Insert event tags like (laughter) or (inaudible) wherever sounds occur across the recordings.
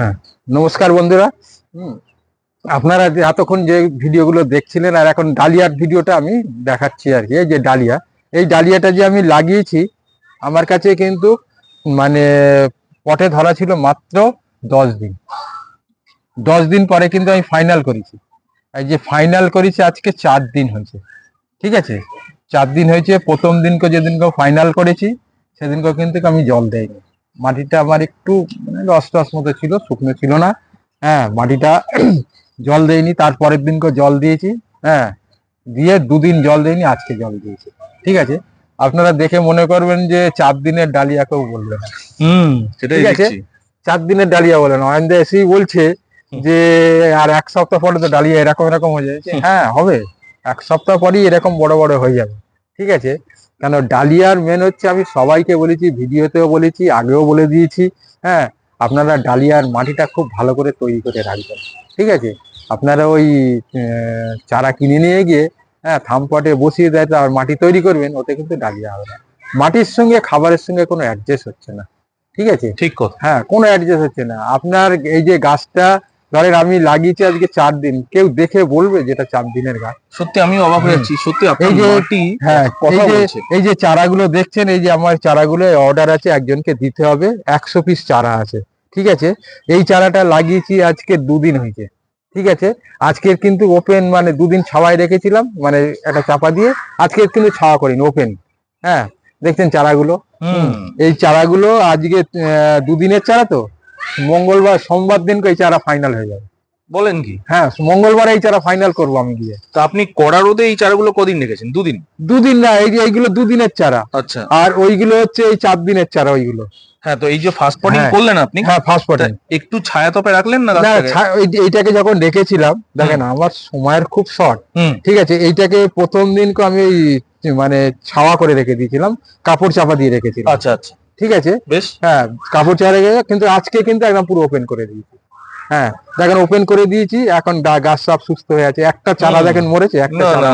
হ্যাঁ। নমস্কার বন্ধুরা। হুম, আপনারা যে এতক্ষণ যে ভিডিওগুলো দেখছিলেন আর এখন ডালিয়ার ভিডিওটা আমি দেখাচ্ছি আর কি এই যে ডালিয়া। এই ডালিয়াটা যে আমি লাগিয়েছি আমার কাছে কিন্তু মানে পটে ধরা ছিল মাত্র দশ দিন। দশ দিন পরে কিন্তু আমি ফাইনাল করেছি। এই যে ফাইনাল করেছি আজকে চার দিন হয়েছে। ঠিক আছে? চার দিন হয়েছে প্রথম দিনকে যেদিনকে ফাইনাল করেছি সেদিনকে কিন্তু আমি জল দেইনি। মাটিটা আমার একটু মানে রস রস মতো ছিল শুকনো ছিল না। হ্যাঁ মাটিটা (clears throat) জল দেয়নি তারপরের দিনকে জল দিয়েছি হ্যাঁ দিয়ে দুদিন জল দেয়নি আজকে জল দিয়েছি। ঠিক আছে? আপনারা দেখে মনে করবেন যে চার দিনের ডালিয়া কেউ বলবে না। হুম সেটাই ঠিক আছে। চার দিনের ডালিয়া বলে না। এসেই বলছে যে আর এক সপ্তাহ পরে তো ডালিয়া এরকম এরকম হয়ে যাবে। হ্যাঁ হবে। এক সপ্তাহ পরই এরকম বড় বড় হয়ে যাবে। ঠিক আছে? কেন ডালিয়ার মেন হচ্ছে আমি সবাইকে বলেছি ভিডিওতেও বলেছি আগেও বলে দিয়েছি হ্যাঁ আপনারা ডালিয়ার মাটিটা খুব ভালো করে তৈরি করে রাখবেন। ঠিক আছে? আপনারা ওই চারা কিনে নিয়ে গিয়ে হ্যাঁ থামপটে বসিয়ে দেয় আর মাটি তৈরি করবেন ওতে কিন্তু ডালিয়া হবে না। মাটির সঙ্গে খাবারের সঙ্গে কোনো অ্যাডজাস্ট হচ্ছে না। ঠিক আছে? ঠিক কথা। হ্যাঁ কোনো অ্যাডজাস্ট হচ্ছে না। আপনার এই যে গাছটা ধরেন আমি লাগিয়েছি আজকে চার দিন কেউ দেখে বলবে যেটা চার দিনের গাছ। সত্যি আমি অবাক হয়ে যাচ্ছি সত্যি এই যে- হ্যাঁ এই যে এই যে চারাগুলো দেখছেন এই যে আমার চারাগুলো অর্ডার আছে একজনকে দিতে হবে একশো পিস চারা আছে ঠিক আছে? এই চারাটা লাগিয়েছি আজকে দুদিন হয়েছে ঠিক আছে? আজকের কিন্তু ওপেন মানে দুদিন ছাওয়ায় রেখেছিলাম মানে একটা চাপা দিয়ে আজকের কিন্তু ছাওয়া করিনি ওপেন হ্যাঁ? দেখছেন চারাগুলো? এই চারাগুলো আজকে আহ, দুদিনের চারা তো? মঙ্গলবার সোমবার দিনকে এই চারা ফাইনাল হয়ে যাবে। বলেন কি? হ্যাঁ মঙ্গলবার এই চারা ফাইনাল করব আমি গিয়ে। তা আপনি কড়া রোদে এই চারাগুলো কদিন রেখেছেন? দুদিন? দুদিন না এই যে এইগুলো দুদিনের চারা। আচ্ছা। আর ওইগুলো হচ্ছে এই চার দিনের চারা ওইগুলো। হ্যাঁ তো এই যে ফার্স্ট পটিং হ্যাঁ। করলেন আপনি হ্যাঁ ফার্স্ট তা পটেন একটু ছায়া তপে রাখলেন না না এইটাকে যখন রেখেছিলাম দেখেন আমার সময়ের খুব শর্ট ঠিক আছে এইটাকে প্রথম দিনকে আমি ওই মানে ছাওয়া করে রেখে দিয়েছিলাম কাপড় চাপা দিয়ে রেখেছিলাম। আচ্ছা আচ্ছা। ঠিক আছে? বেশ। হ্যাঁ কাপড় চেহারা গেছে কিন্তু আজকে কিন্তু একদম পুরো ওপেন করে দিয়েছি। হ্যাঁ দেখেন ওপেন করে দিয়েছি এখন গাছ সব সুস্থ হয়ে আছে। একটা চারা দেখেন মরেছে একটা চারা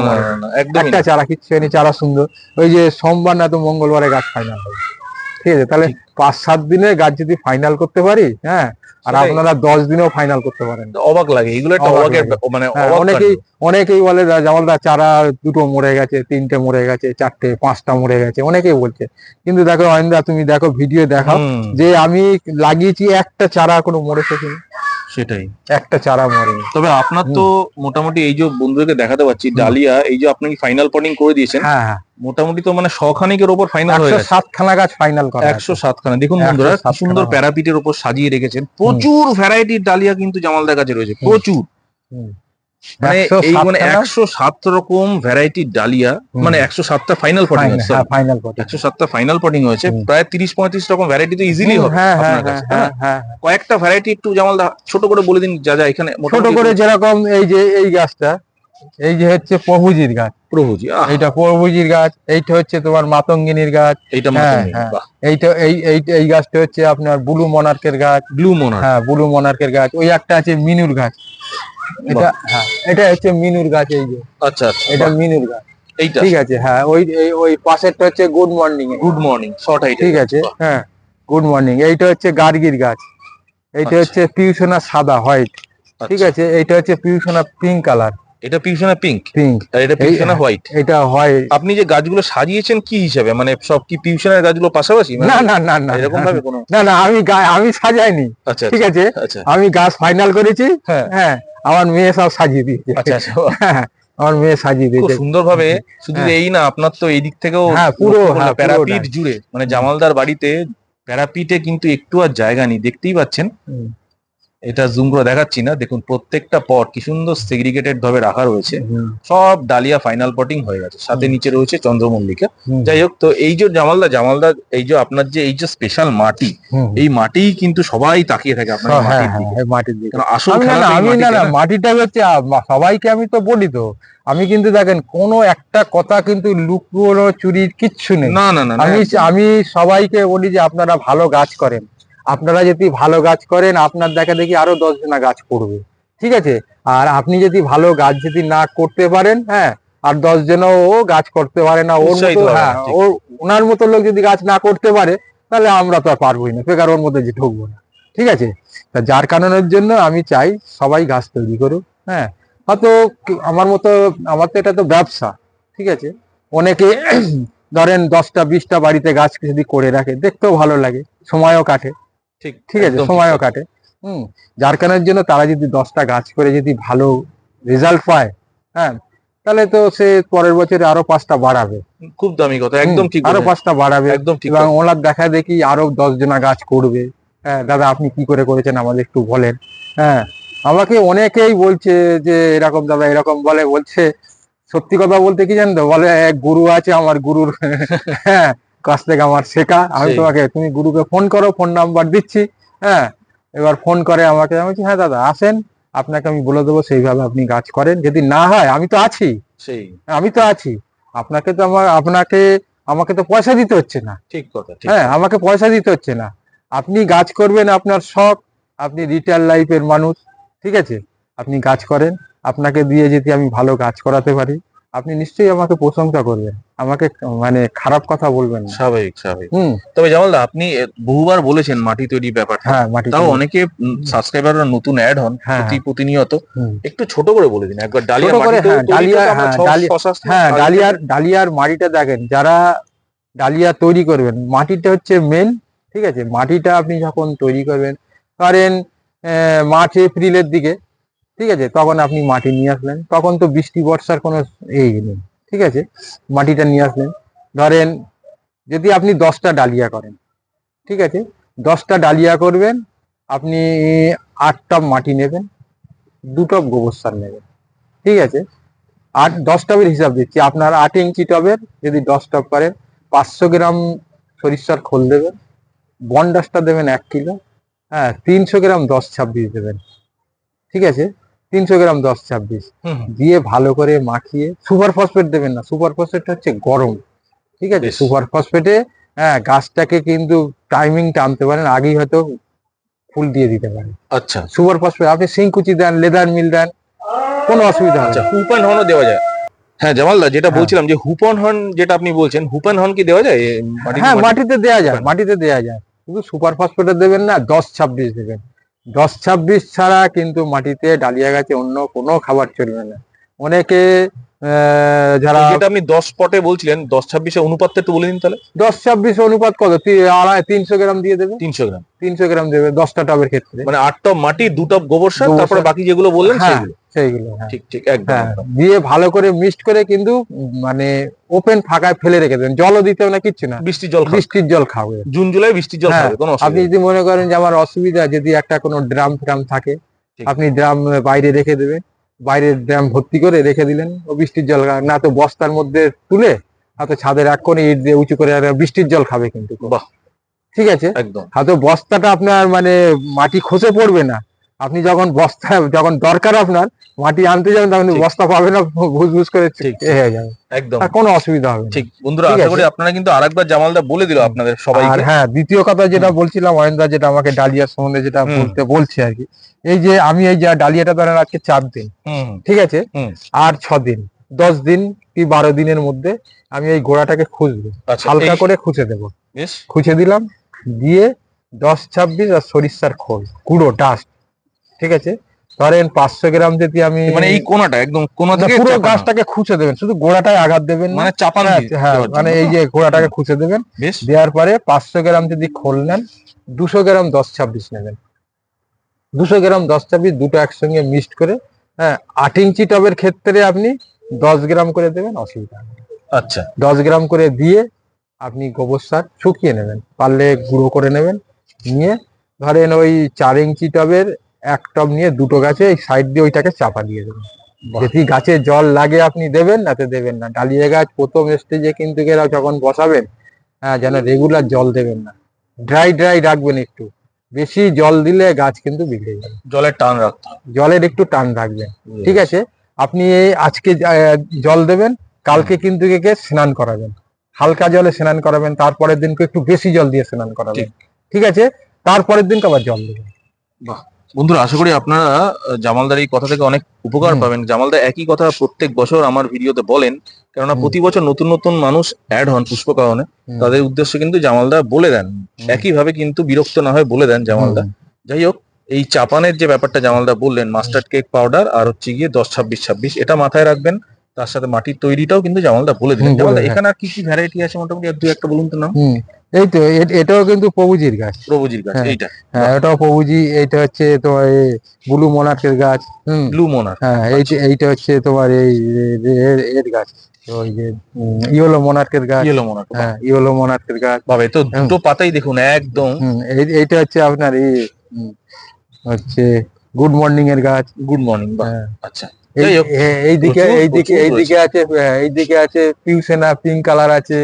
একটা চারা কিচ্ছু হয়নি চারা সুন্দর। ওই যে সোমবার না তো মঙ্গলবারে গাছ ফাইনাল হবে। ঠিক আছে তাহলে পাঁচ সাত দিনে গাছ যদি ফাইনাল করতে পারি হ্যাঁ আর আপনারা দশ দিনেও ফাইনাল করতে পারেন। অবাক লাগে এগুলো একটা অবাকের মানে হ্যাঁ, অনেকেই অনেকেই বলে "দা- জামালদা চারা দুটো মরে গেছে তিনটে মরে গেছে চারটে পাঁচটা মরে গেছে। অনেকেই বলছে। কিন্তু দেখো অয়েন্দা তুমি দেখো ভিডিও দেখাও যে আমি লাগিয়েছি একটা চারা কোনো মরেছে কিনা। সেটাই। একটা চারা মরেনি তবে আপনার তো মোটামুটি এই যে বন্ধুদেরকে দেখাতে পাচ্ছি ডালিয়া এই যে আপনি ফাইনাল পটিং করে দিয়েছেন হ্যাঁ হ্যাঁ। মোটামুটি তো মানে শখানিকের ওপর ফাইনাল হয়ে গেছে। সাতখানা গাছ ফাইনাল করা একশো সাতখানা। দেখুন বন্ধুরা সুন্দর প্যারাপিটের উপর সাজিয়ে রেখেছেন। প্রচুর ভ্যারাইটির ডালিয়া কিন্তু জামালদার কাছে রয়েছে প্রচুর। মানে এই মানে একশো সাত রকম ভ্যারাইটির ডালিয়া মানে একশো সাতটা ফাইনাল পটিং হ্যাঁ ফাইনাল একশো সাতটা ফাইনাল পটিং হয়েছে। প্রায় তিরিশ পঁয়ত্রিশ রকম ভ্যারাইটি তো ইজিলি হবে হ্যাঁ হ্যাঁ হ্যাঁ কয়েকটা ভ্যারাইটি একটু জামালদা ছোট করে বলে দিন যা যা এখানে ছোট করে যেরকম এই যে এই গাছটা এই যে হচ্ছে প্রভুজির গাছ। প্রভুজি এইটা প্রভুজির গাছ এইটা হচ্ছে তোমার মাতঙ্গিনীর গাছ। এইটা। এইটা এই এই এই গাছটা হচ্ছে আপনার ব্লু মনার্কের গাছ। ব্লু মোনার হ্যাঁ ব্লু মনার্কের গাছ। ওই একটা আছে মিনুর গাছ। এটা হ্যাঁ এটা হচ্ছে মিনুর গাছ এই যে। আচ্ছা আচ্ছা এটা মিনুর গাছ। এইটা? ঠিক আছে হ্যাঁ ওই ওই পাশেরটা হচ্ছে good morning good morning short height ঠিক আছে হ্যাঁ গুড মর্নিং এইটা হচ্ছে গার্গির গাছ। এইটা আচ্ছা। হচ্ছে পিউসোনা সাদা হোয়াইট। ঠিক আছে এইটা হচ্ছে পিউসোনা পিঙ্ক কালার। এটা পিউশনা পিঙ্ক? পিঙ্ক। আর এটা পিউশনা হোয়াইট? এটা হয় আপনি যে গাছগুলো সাজিয়েছেন কি হিসাবে? মানে সব কি পিউশনের গাছগুলো পাশাপাশি? মানে না না না না এরকম ভাবে কোনো না না আমি আমি সাজাইনি। আচ্ছা ঠিক আছে আচ্ছা। আমি গাছ ফাইনাল করেছি। হ্যাঁ। হ্যাঁ আমার মেয়ে সব সাজিয়ে দিয়েছে। আচ্ছা আচ্ছা। হ্যাঁ, আমার মেয়ে সাজিয়ে দিয়েছে। সুন্দর ভাবে শুধু হ্যাঁ। এই না আপনার তো এই দিক থেকেও হ্যাঁ, পুরো, হ্যাঁ, প্যারাপিট জুড়ে মানে জামালদার বাড়িতে প্যারাপিটে কিন্তু একটু আর জায়গা নেই দেখতেই পাচ্ছেন। এটা জুম করে দেখাচ্ছি না। দেখুন প্রত্যেকটা পট কি সুন্দর সেগ্রিগেটেড ভাবে রাখা রয়েছে। সব ডালিয়া ফাইনাল পটিং হয়ে গেছে। সাথে নিচে রয়েছে চন্দ্রমল্লিকা। যাই হোক তো এই যে জামালদা জামালদা এই যে আপনার যে এই যে স্পেশাল মাটি এই মাটিই কিন্তু সবাই তাকিয়ে থাকে আপনার হ্যাঁ, মাটির হ্যাঁ, দিকে। আসল আমি খেলা না না। মাটিটা। হচ্ছে সবাইকে আমি তো বলি তো আমি কিন্তু দেখেন কোনো একটা কথা কিন্তু লুকোনো চুরির কিচ্ছু নেই। না না না, আমি আমি সবাইকে বলি যে আপনারা ভালো গাছ করেন। আপনারা যদি ভালো গাছ করেন আপনার দেখা দেখি আরও দশ জনা গাছ করবে ঠিক আছে? আর আপনি যদি ভালো গাছ যদি না করতে পারেন হ্যাঁ আর দশ জনও ও গাছ করতে পারে না ওর মতো হ্যাঁ ওর ওনার মতো লোক যদি গাছ না করতে পারে তাহলে আমরা তো আর পারবোই না বেকার ওর মধ্যে যে ঢুকবো না। ঠিক আছে? তা যার কারণের জন্য আমি চাই সবাই গাছ তৈরি করুক হ্যাঁ। হয়তো আমার মতো আমার তো এটা তো ব্যবসা ঠিক আছে? অনেকে ধরেন দশটা বিশটা বাড়িতে গাছ যদি করে রাখে দেখতেও ভালো লাগে সময়ও কাটে। ঠিক ঠিক আছে সময়ও কাটে। হুম যার কারণের জন্য তারা যদি দশটা গাছ করে যদি ভালো রেজাল্ট পায় হ্যাঁ তাহলে তো সে পরের বছরে আরও পাঁচটা বাড়াবে। খুব দামি কথা একদম ঠিক আরও পাঁচটা বাড়াবে। একদম ঠিক এবং। ওনার দেখা দেখি আরও দশ জনা গাছ করবে। হ্যাঁ দাদা আপনি কি করে করেছেন আমাদের একটু বলেন। হ্যাঁ আমাকে অনেকেই বলছে যে এরকম দাদা এরকম বলে বলছে সত্যি কথা বলতে কি জানেন বলে এক গুরু আছে আমার গুরুর। (laughs) হ্যাঁ কাছ থেকে আমার শেখা। আমি তোমাকে তুমি গুরুকে ফোন করো ফোন নাম্বার দিচ্ছি হ্যাঁ? এবার ফোন করে আমাকে আমি হ্যাঁ দাদা আসেন। আপনাকে আমি বলে দেবো সেইভাবে আপনি গাছ করেন। যদি না হয় আমি তো আছি। সেই। আমি তো আছি। আপনাকে তো আমার আপনাকে আমাকে তো পয়সা দিতে হচ্ছে না। ঠিক কথা হ্যাঁ আমাকে পয়সা দিতে হচ্ছে না। আপনি গাছ করবেন আপনার শখ। আপনি রিটায়ার লাইফের মানুষ ঠিক আছে? আপনি গাছ করেন। আপনাকে দিয়ে যদি আমি ভালো গাছ করাতে পারি আপনি নিশ্চয়ই আমাকে প্রশংসা করবেন। আমাকে মানে খারাপ কথা বলবেন না। স্বাভাবিক স্বাভাবিক। হুম। তবে জামালদা আপনি বহুবার বলেছেন মাটি তৈরি ব্যাপার হ্যাঁ মাটি তাও অনেকে সাবস্ক্রাইবাররা নতুন অ্যাড হন হ্যাঁ, প্রতি প্রতিনিয়ত। একটু ছোট করে বলে দিন। একবার ডালিয়া মাটিতেও হ্যাঁ, ডালিয়া, হ্যাঁ, হ্যাঁ ডালিয়ার ডালিয়ার মাটিটা দেখেন যারা ডালিয়া তৈরি করবেন মাটিটা হচ্ছে মেন ঠিক আছে? মাটিটা আপনি যখন তৈরি করবেন আহ, মার্চ এপ্রিলের দিকে ঠিক আছে? তখন আপনি মাটি নিয়ে আসলেন। তখন তো বৃষ্টি, বর্ষার কোনো এই নেই, ঠিক আছে? মাটিটা নিয়ে আসলেন। ধরেন, যদি আপনি দশটা ডালিয়া করেন, ঠিক আছে? দশটা ডালিয়া করবেন, আপনি আট টব মাটি নেবেন দু টব গোবর সার নেবেন, ঠিক আছে? আট দশ টবের হিসাব দিচ্ছি। আপনার আট ইঞ্চি টবের, যদি দশ টব করেন, পাঁচশো গ্রাম সরিষার খোল দেবেন, বনডাসটা দেবেন এক কিলো হ্যাঁ তিনশো গ্রাম দশ ছাব্বিশ দেবেন, ঠিক আছে? তিনশো গ্রাম দশ ছাব্বিশ। দিয়ে ভালো করে মাখিয়ে সুপার ফসফেট দেবেন না। সুপার ফসফেট হচ্ছে গরম। ঠিক আছে? সুপার ফসফেটে হ্যাঁ গাছটাকে কিন্তু টাইমিংটা আনতে পারেন আগেই হয়তো ফুল দিয়ে দিতে পারেন। আচ্ছা। সুপার ফসফেট আপনি সিংকুচি দেন লেদার মিল দেন কোনো অসুবিধা হবে আচ্ছা না। হুপ অ্যান্ড হর্নও দেওয়া যায়। হ্যাঁ জামালদা যেটা হ্যাঁ। বলছিলাম যে হুপন হর্ন যেটা আপনি বলছেন হুপ অ্যান্ড হর্ন কি দেওয়া যায়? মাটিতে- হ্যাঁ মাটিতে দেয়া যায় মাটিতে দেওয়া যায়। শুধু সুপার ফসফেটে দেবেন না দশ ছাব্বিশ দেবেন। দশ ছাব্বিশ ছাড়া কিন্তু মাটিতে ডালিয়া গাছে অন্য কোনো খাবার চলবে না। অনেকে যারা যেটা আপনি দশ পটে বলছিলেন দশ ছাব্বিশে অনুপাতটা একটু বলে দিন তাহলে। দশ ছাব্বিশ অনুপাত কত? আড়াই তিনশো গ্রাম দিয়ে দেবে। তিনশো গ্রাম। তিনশো গ্রাম দেবে দশটা টবের ক্ষেত্রে। মানে আট টব মাটি দু টব গোবর সার তারপরে বাকি যেগুলো বললেন হ্যাঁ সেগুলো সেইগুলো হ্যাঁ। ঠিক ঠিক একদম হ্যাঁ দিয়ে ভালো করে মিক্সড করে কিন্তু মানে ওপেন ফাঁকায় ফেলে রেখে দেবেন। জলও দিতে হবে না কিচ্ছু না। বৃষ্টির জল বৃষ্টির জল খাবে। জুন জুলাই বৃষ্টির জল খাবে কোনো আপনি যদি মনে করেন যে আমার অসুবিধা যদি একটা কোনো ড্রাম ফ্রাম থাকে আপনি ড্রাম বাইরে রেখে দেবেন। বাইরের ড্যাম ভর্তি করে রেখে দিলেন ও বৃষ্টির জল। না তো বস্তার মধ্যে তুলে হয়তো ছাদের এক কোণে ইট দিয়ে উঁচু করে আর বৃষ্টির জল খাবে কিন্তু। ঠিক আছে? একদম। হয়তো বস্তাটা আপনার মানে মাটি খসে পড়বে না। আপনি যখন বস্তা যখন দরকার আপনার মাটি আনতে যাবেন তখন। বস্তা পাবে না ভুজ ভুজ করে এ হয়ে যাবে। একদম। কোনো অসুবিধা হবে ঠিক বন্ধুরা আশা করি আপনারা কিন্তু আরেকবার জামালদা বলে দিল আপনাদের আর হ্যাঁ দ্বিতীয় কথা যেটা বলছিলাম অয়েন্দা যেটা আমাকে ডালিয়া সম্বন্ধে যেটা। বলতে বলছে আর কি এই যে আমি এই যে ডালিয়াটা ধরেন আজকে চার দিন ঠিক আছে? আর ছ দিন দশ দিন কি বারো দিনের মধ্যে আমি এই গোড়াটাকে খুঁজবো আচ্ছা হালকা করে খুঁজে দেবো। খুঁজে দিলাম দিয়ে দশ ছাব্বিশ আর সরিষার খোল গুঁড়ো ডাস্ট ঠিক আছে? ধরেন পাঁচশো গ্রাম যদি আমি মানে এই কোনাটা একদম কোনা থেকে পুরো গাছটাকে খুঁচে দেবেন। শুধু গোড়াটায় আঘাত দেবেন মানে চাপানো হ্যাঁ, হ্যাঁ মানে এই যে গোড়াটাকে খুঁচে দেবেন। বেশ। দেওয়ার পরে পাঁচশো গ্রাম যদি খোল নেন দুশো গ্রাম দশ ছাব্বিশ নেবেন। দুশো গ্রাম দশ ছাব্বিশ দুটো একসঙ্গে মিক্সড করে হ্যাঁ আট ইঞ্চি টবের ক্ষেত্রে আপনি দশ গ্রাম করে দেবেন অসুবিধা আচ্ছা। দশ গ্রাম করে দিয়ে আপনি গোবর সার শুকিয়ে নেবেন। পারলে গুঁড়ো করে নেবেন। নিয়ে ধরেন ওই চার ইঞ্চি টবের এক টব নিয়ে দুটো গাছে এই সাইড দিয়ে ওইটাকে চাপা দিয়ে দেবেন যদি গাছে জল লাগে আপনি দেবেন নাতে দেবেন না। ডালিয়া গাছ প্রথম স্টেজে কিন্তু এরা যখন বসাবেন হ্যাঁ যেন রেগুলার জল দেবেন না। ড্রাই ড্রাই রাখবেন একটু। বেশি জল দিলে গাছ কিন্তু বিগড়ে যাবে। জলের টান রাখতে জলের একটু টান রাখবেন। ঠিক আছে? আপনি আজকে জল দেবেন কালকে কিন্তু একে স্নান করাবেন। হালকা জলে স্নান করাবেন তারপরের দিনকে একটু বেশি জল দিয়ে স্নান করাবেন। ঠিক। আছে? তারপরের দিনকে আবার জল দেবেন। বন্ধুরা আশা করি আপনারা জামালদার এই কথা থেকে অনেক উপকার পাবেন। জামালদা একই কথা প্রত্যেক বছর আমার ভিডিওতে বলেন কেননা। প্রতি বছর নতুন নতুন মানুষ অ্যাড হন পুষ্পকাহনে হুম। তাদের উদ্দেশ্যে কিন্তু জামালদা বলে দেন। হুম। একই ভাবে কিন্তু বিরক্ত না হয়ে বলে দেন জামালদা। যাই হোক এই চাপানের যে ব্যাপারটা জামালদা বললেন মাস্টার্ড কেক পাউডার আর হচ্ছে গিয়ে দশ ছাব্বিশ ছাব্বিশ এটা মাথায় রাখবেন। তার সাথে মাটির তৈরিটাও কিন্তু জামালদা বলে দিলেন। জামালদা এখানে আর কি কি ভ্যারাইটি আছে মোটামুটি? দু একটা বলুন তো হুম। এই তো এটাও কিন্তু প্রভুজির গাছ। প্রভুজির গাছ হ্যাঁ। এইটা। হ্যাঁ এটাও প্রভুজি এইটা হচ্ছে তোমার ব্লু মোনার্কের গাছ ব্লু মোনার হ্যাঁ এইটা এইটা হচ্ছে তোমার এই এর গাছ ওই যে ইয়েলো মোনার্কের গাছ। ইয়েলো হ্যাঁ ইয়েলো মোনার্কের গাছ। বাবা তো দুটো পাতাই দেখুন একদম। এই- এইটা হচ্ছে আপনার এই হচ্ছে গুড মর্নিং এর গাছ। গুড মর্নিং হ্যাঁ। আচ্ছা। এইদিকে এইদিকে এইদিকে আছে এইদিকে আছে পিউসেনা পিঙ্ক কালার আছে।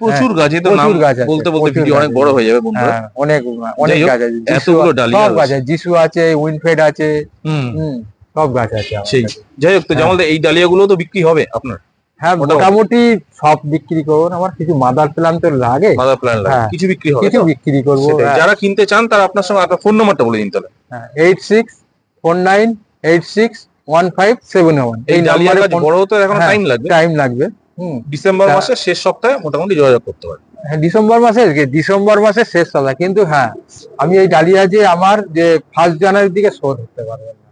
প্রচুর গাছ তো নাম হ্যাঁ, গাছ আছে, বলতে বলতে ভিডিও অনেক বড় হয়ে যাবে বন্ধুরা। অনেক অনেক গাছ আছে। এতগুলো ডালিয়া সব গাছ আছে যিশু আছে উইনফেড আছে হুম। হুম সব গাছ আছে সেই। যাই হোক তো হ্যাঁ। এই ডালিয়াগুলো তো বিক্রি হবে আপনার? হ্যাঁ মোটামুটি। সব বিক্রি করব আমার কিছু মাদার প্ল্যান তো লাগে। মাদার প্ল্যান লাগে। কিছু বিক্রি হবে কিছু বিক্রি করব। যারা কিনতে চান তারা আপনার সঙ্গে আপনার ফোন নাম্বারটা বলে দিন তাহলে। Eight six four nine eight six one five seven one এই ডালিয়া গাছ বড় হতে এখন। টাইম লাগবে। টাইম লাগবে। হুম। ডিসেম্বর মাসের শেষ সপ্তাহে মোটামুটি যোগাযোগ করতে পারেন হ্যাঁ ডিসেম্বর মাসে ডিসেম্বর মাসের শেষ সপ্তাহ। কিন্তু হ্যাঁ আমি এই ডালিয়া যে আমার যে ফার্স্ট জানুয়ারির দিকে শো ধরতে পারবে না।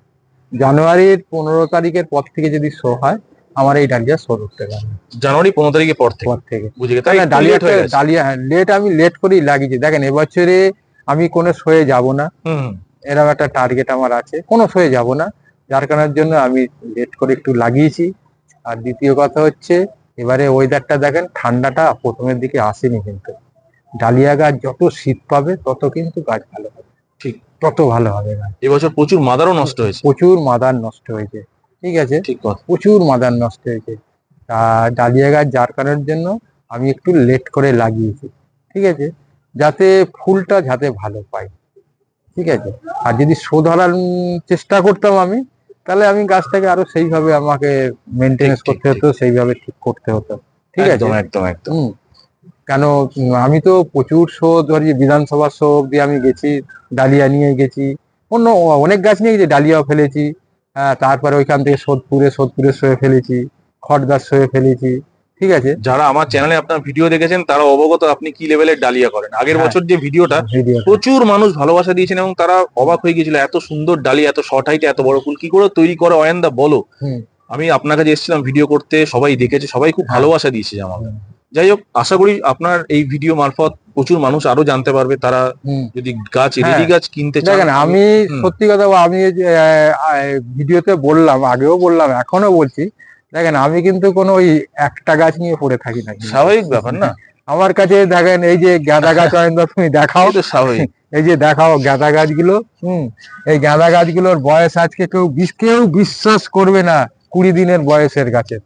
জানুয়ারির পনেরো তারিখের পর থেকে যদি শো হয় আমার এই ডালিয়া শো ধরতে পারবে জানুয়ারি পনেরো তারিখের পর থেকে। পর থেকে। বুঝে তাই ডালিয়া লেট হয়ে লেট আমি লেট করেই লাগিয়েছি। দেখেন এবছরে আমি কোনো শোয়ে যাব না। হুম। এরকম একটা টার্গেট আমার আছে। কোনো শোয়ে যাব না। যার কারণের জন্য আমি লেট করে একটু লাগিয়েছি। আর দ্বিতীয় কথা হচ্ছে এবারে ওয়েদারটা দেখেন ঠান্ডাটা প্রথমের দিকে আসেনি কিন্তু। ডালিয়া গাছ যত শীত পাবে তত কিন্তু গাছ ভালো হবে। ঠিক। তত ভালো হবে গাছ। এবছর প্রচুর মাদারও নষ্ট হয়েছে। প্রচুর মাদার নষ্ট হয়েছে। ঠিক আছে? ঠিক কথা। প্রচুর মাদার নষ্ট হয়েছে। তা ডালিয়া গাছ যার কারণের জন্য আমি একটু লেট করে লাগিয়েছি। ঠিক আছে? যাতে ফুলটা যাতে ভালো পাই। ঠিক আছে? আর যদি শো ধরার চেষ্টা করতাম আমি তাহলে আমি গাছটাকে আরও সেইভাবে আমাকে মেনটেনেন্স করতে হতো সেইভাবে ঠিক করতে হতো। ঠিক আছে? একদম একদম কেন আমি তো প্রচুর শো ধরি বিধানসভা শো অব্দি আমি গেছি ডালিয়া নিয়ে গেছি অন্য অনেক গাছ নিয়ে গেছি ডালিয়াও ফেলেছি হ্যাঁ তারপরে ওইখান থেকে সোদপুরে সোদপুরে শোয়ে ফেলেছি খড়দার শোয়ে ফেলেছি ঠিক আছে যারা আমার চ্যানেলে আপনার ভিডিও দেখেছেন তারা অবগত আপনি কি লেভেলের ডালিয়া করেন আগের হ্যাঁ। বছর যে ভিডিওটা প্রচুর মানুষ ভালোবাসা দিয়েছেন এবং তারা অবাক হয়ে গিয়েছিল এত সুন্দর ডালিয়া এত শর্ট হাইটে এত বড় ফুল কি করে তৈরি করে অয়ন্দা বলো। আমি আপনার কাছে এসেছিলাম ভিডিও করতে সবাই দেখেছে সবাই খুব হ্যাঁ। ভালোবাসা দিয়েছে হুম। যাই হোক আশা করি আপনার এই ভিডিও মারফত প্রচুর মানুষ আরও জানতে পারবে তারা যদি গাছ হ্যাঁ। রেডি গাছ কিনতে চান আমি সত্যি কথা আমি ভিডিওতে বললাম আগেও বললাম এখনও বলছি দেখেন আমি কিন্তু কোনো ওই একটা গাছ নিয়ে পড়ে থাকি না স্বাভাবিক ব্যাপার না। আমার কাছে দেখেন এই যে গাঁদা গাছ (laughs) অয়ন্দা তুমি দেখাও। তো স্বাভাবিক। (laughs) এই যে দেখাও গাঁদা গাছগুলো হুম? এই গাঁদা গাছগুলোর বয়স আজকে কেউ কেউ বিশ্বাস করবে না কুড়ি দিনের বয়সের গাছের।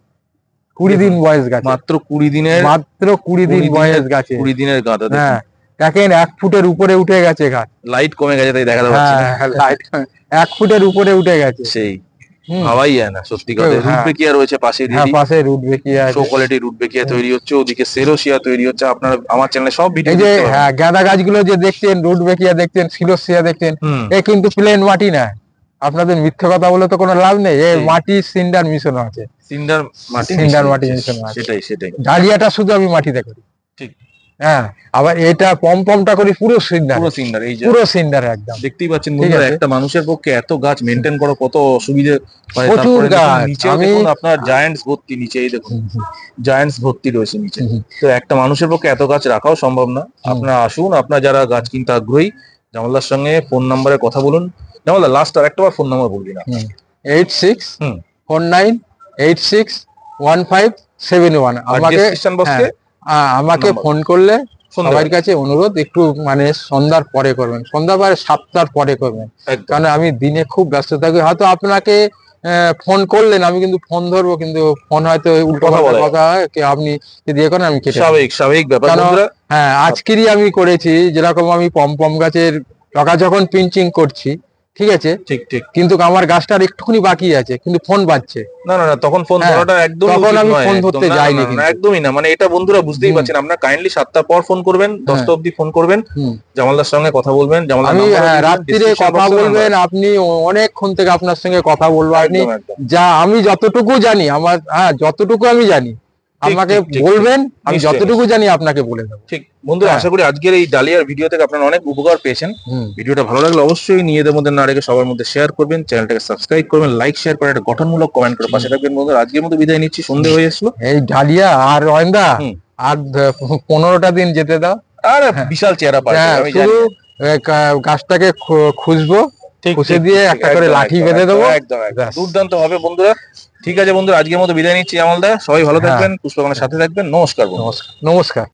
কুড়ি দিন বয়স গাছ মাত্র কুড়ি দিনের মাত্র কুড়ি দিন বয়স গাছে কুড়ি দিনের গাঁদা হ্যাঁ দেখেন এক ফুটের উপরে উঠে গেছে গাছ। লাইট কমে গেছে তাই না। হ্যাঁ লাইট এক ফুটের উপরে উঠে গেছে। সেই। ভাবাই যায় না সত্যি কথা। হ্যাঁ। রয়েছে পাশে হ্যাঁ দিদি পাশে উঠবে কি আছে। শো কোয়ালিটি রুট বেকিয়া তৈরি হচ্ছে ওদিকে তৈরি হচ্ছে। আপনার আমার চ্যানেলে সব ভিডিও যে হ্যাঁ গাঁদা গাছগুলো যে দেখছেন রুট বেকিয়া দেখছেন সিলোসিয়া দেখছেন এ কিন্তু প্লেন মাটি না। আপনাদের মিথ্যে কথা বলে তো কোনো লাভ নেই। এ। মাটি সিন্ডার মিশন আছে। সিন্ডার মাটি সিন্ডার মাটি। মিশানো আছে। সেটাই সেটাই। ডালিয়াটা শুধু আমি মাটিতে করি। ঠিক। হ্যাঁ আবার এটা পম পমটা করি পুরো সিন্ডার। পুরো সিন্ডার এই যে পুরো সিন্ডার একদম। দেখতেই পাচ্ছেন বন্ধুরা একটা মানুষের পক্ষে এত গাছ মেনটেন করা কত অসুবিধে প্রচুর গাছ। দেখুন আপনার জায়ান্টস ভর্তি নিচে এই দেখুন। জায়ান্টস ভর্তি রয়েছে নিচে। তো একটা মানুষের পক্ষে এত গাছ রাখাও সম্ভব না। আপনারা আসুন আপনারা যারা গাছ কিনতে আগ্রহী জামালদার সঙ্গে ফোন নাম্বারে কথা বলুন। জামালদা লাস্ট আর একটা বার ফোন নাম্বার বলবি না eight six. Four nine eight six one five seven one আমাকে আমাকে ফোন করলে সবার কাছে অনুরোধ একটু মানে সন্ধ্যার পরে করবেন। সন্ধ্যা পরে সাতটার পরে করবেন। কারণ আমি দিনে খুব ব্যস্ত থাকি। হয়তো আপনাকে ফোন করলেন আমি কিন্তু ফোন ধরবো কিন্তু ফোন হয়তো উল্টো কথা হয় আপনি যদি করেন আমি কেটে স্বাভাবিক স্বাভাবিক ব্যাপার হ্যাঁ আজকেরই আমি করেছি যেরকম আমি পম পম গাছের টকা যখন পিঞ্চিং করছি ঠিক আছে? ঠিক ঠিক। কিন্তু আমার গাছটার একটুখানি বাকি আছে কিন্তু ফোন বাজছে। না না না তখন ফোন হ্যাঁ, ধরাটা একদম তখন আমি ফোন ধরতে যাইনি কিন্তু। একদমই না মানে এটা বন্ধুরা বুঝতেই। পারছেন আপনার কাইন্ডলি সাতটা পর ফোন করবেন দশটা অবধি ফোন করবেন জামালদার সঙ্গে কথা বলবেন জামালদার আমি হ্যাঁ, রাত্রিরে কথা বলবেন আপনি অনেকক্ষণ থেকে আপনার সঙ্গে কথা বলব আপনি। যা আমি যতটুকু জানি আমার হ্যাঁ যতটুকু আমি জানি। আমাকে বলবেন আমি যতটুকু জানি আপনাকে বলে দেবো। ঠিক বন্ধুরা হ্যাঁ। আশা করি আজকের এই ডালিয়ার ভিডিও থেকে আপনারা অনেক উপকার পেয়েছেন। ভিডিওটা ভালো লাগলে অবশ্যই নিজেদের মধ্যে না রেখে সবার মধ্যে শেয়ার করবেন চ্যানেলটাকে সাবস্ক্রাইব করবেন লাইক শেয়ার করে একটা গঠনমূলক কমেন্ট করে পাশে থাকবেন বন্ধুরা আজকের মতো বিদায় নিচ্ছি সন্ধে হয়ে এসলো এই ডালিয়া আর অয়ন্দা হুম। আর পনেরোটা দিন যেতে দাও। আর বিশাল চেহারা পাবে হ্যাঁ, শুধু গাছটাকে খুঁজবো ঠিক খুঁজে দিয়ে একটা করে লাঠি বেঁধে দেবো। একদম একদম। দুর্দান্ত হবে বন্ধুরা। ঠিক আছে বন্ধু আজকের মতো বিদায় নিচ্ছি আমলদা। সবাই ভালো হ্যাঁ। থাকবেন পুষ্পগণের সাথে থাকবেন। নমস্কার নমস্কার। নমস্কার।